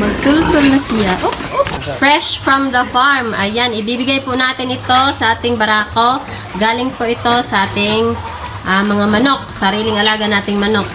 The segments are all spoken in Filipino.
Magtultol na siya. Oh, oh. Fresh from the farm. Ayan, ibibigay po natin ito sa ating barako. Galing po ito sa ating ah, mga manok. Sariling alaga nating manok.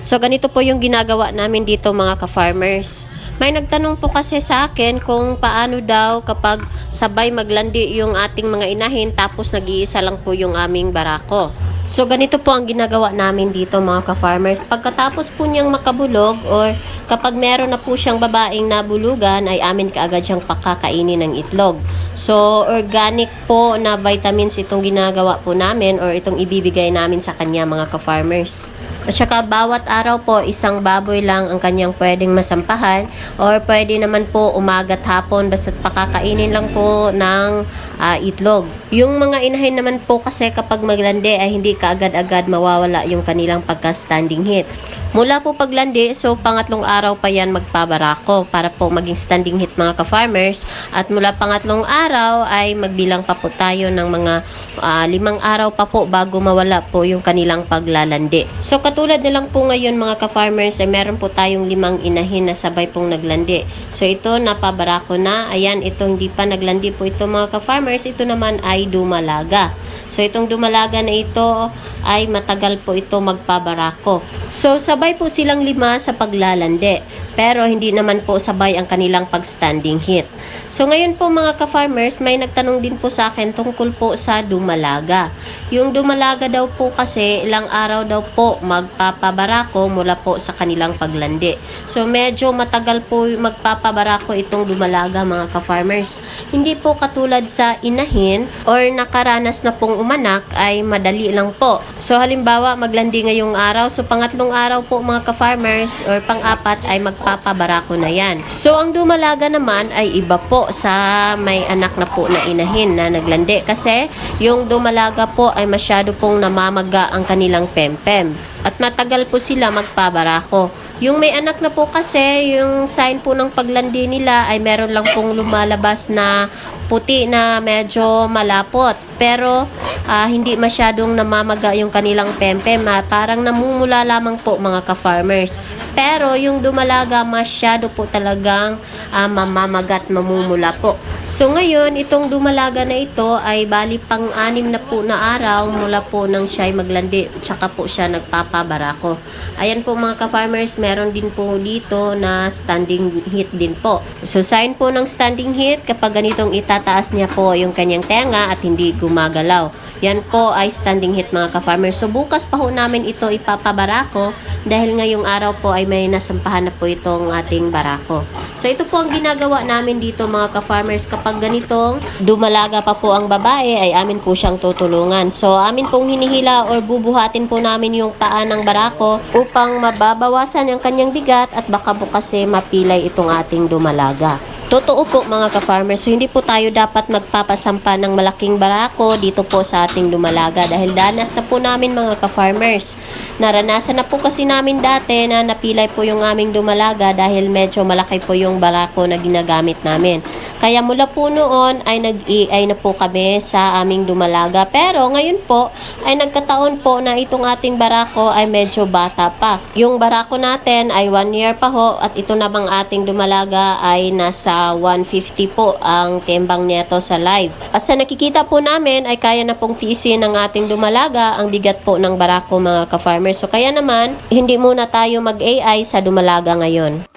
So, ganito po yung ginagawa namin dito mga ka-farmers. May nagtanong po kasi sa akin kung paano daw kapag sabay maglandi yung ating mga inahin tapos nag-iisa lang po yung aming barako. So, ganito po ang ginagawa namin dito mga ka-farmers. Pagkatapos po niyang makabulog or kapag meron na po siyang babaeng nabulugan ay amin kaagad siyang pakakainin ng itlog. So, organic po na vitamins itong ginagawa po namin or itong ibibigay namin sa kanya mga ka-farmers. At saka bawat araw po isang baboy lang ang kanyang pwedeng masampahan or pwede naman po umaga't hapon basta't pakakainin lang po ng ah, itlog. Yung mga inahin naman po kasi kapag maglandi ay hindi kaagad-agad mawawala yung kanilang pagka-standing heat. Mula po paglandi, so pangatlong araw pa yan magpabarako para po maging standing heat mga ka-farmers. At mula pangatlong araw ay magbilang pa po tayo ng mga ah, limang araw pa po bago mawala po yung kanilang paglalandi. So katulad na lang po ngayon mga ka-farmers ay meron po tayong limang inahin na sabay pong naglandi. So ito napabarako na. Ayan, ito hindi pa naglandi po ito mga ka-farmers. Ito naman ay dumalaga. So itong dumalaga na ito ay matagal po ito magpabarako. So sabay po silang lima sa paglalandi. Pero hindi naman po sabay ang kanilang pag-standing heat. So ngayon po mga ka-farmers, may nagtanong din po sa akin tungkol po sa dumalaga. Yung dumalaga daw po kasi ilang araw daw po magpapabarako mula po sa kanilang paglandi. So medyo matagal po magpapabarako itong dumalaga mga ka-farmers. Hindi po katulad sa inahin or nakaranas na pong umanak ay madali lang po. So halimbawa maglandi ngayong araw, so pangatlong araw po mga ka-farmers or pang-apat ay magpapabarako na yan. So ang dumalaga naman ay iba po sa may anak na po na inahin na naglandi kasi yung dumalaga po ay masyado pong namamaga ang kanilang pempem at matagal po sila magpabarako. Yung may anak na po kasi, yung sign po ng paglandi nila ay meron lang pong lumalabas na puti na medyo malapot. Pero ah, hindi masyadong namamaga yung kanilang pempem. ah, parang namumula lamang po mga ka-farmers. Pero yung dumalaga masyado po talagang ah, mamamagat, mamumula po. So ngayon, itong dumalaga na ito ay bali pang-anim na po na araw mula po nang siya ay maglandi. Tsaka po siya nagpapabarako. Ayan po mga ka-farmers, meron din po dito na standing heat din po. So sign po ng standing heat kapag ganitong itataas niya po yung kanyang tenga at hindi gumagalaw. Yan po ay standing heat mga ka-farmers. So bukas pa ho namin ito ipapabarako dahil ngayong araw po ay may nasampahan na po itong ating barako. So ito po ang ginagawa namin dito mga ka-farmers kapag ganitong dumalaga pa po ang babae ay amin po siyang tutulungan. So amin pong hinihila or bubuhatin po namin yung paa ng barako upang mababawasan ang kanyang bigat at baka po kasi mapilay itong ating dumalaga. Totoo po mga ka-farmers, so hindi po tayo dapat magpapasampa ng malaking barako dito po sa ating dumalaga dahil danas na po namin mga ka-farmers. Naranasan na po kasi namin dati na napilay po yung aming dumalaga dahil medyo malaki po yung barako na ginagamit namin. Kaya mula po noon ay nag-EI na po kami sa aming dumalaga. Pero ngayon po ay nagkataon po na itong ating barako ay medyo bata pa. Yung barako natin ay 1 year pa ho at ito namang ating dumalaga ay nasa 150 po ang timbang neto sa live. At sa nakikita po namin ay kaya na pong tiisin ng ating dumalaga ang bigat po ng barako mga ka-farmers. So kaya naman, hindi muna tayo mag-AI sa dumalaga ngayon.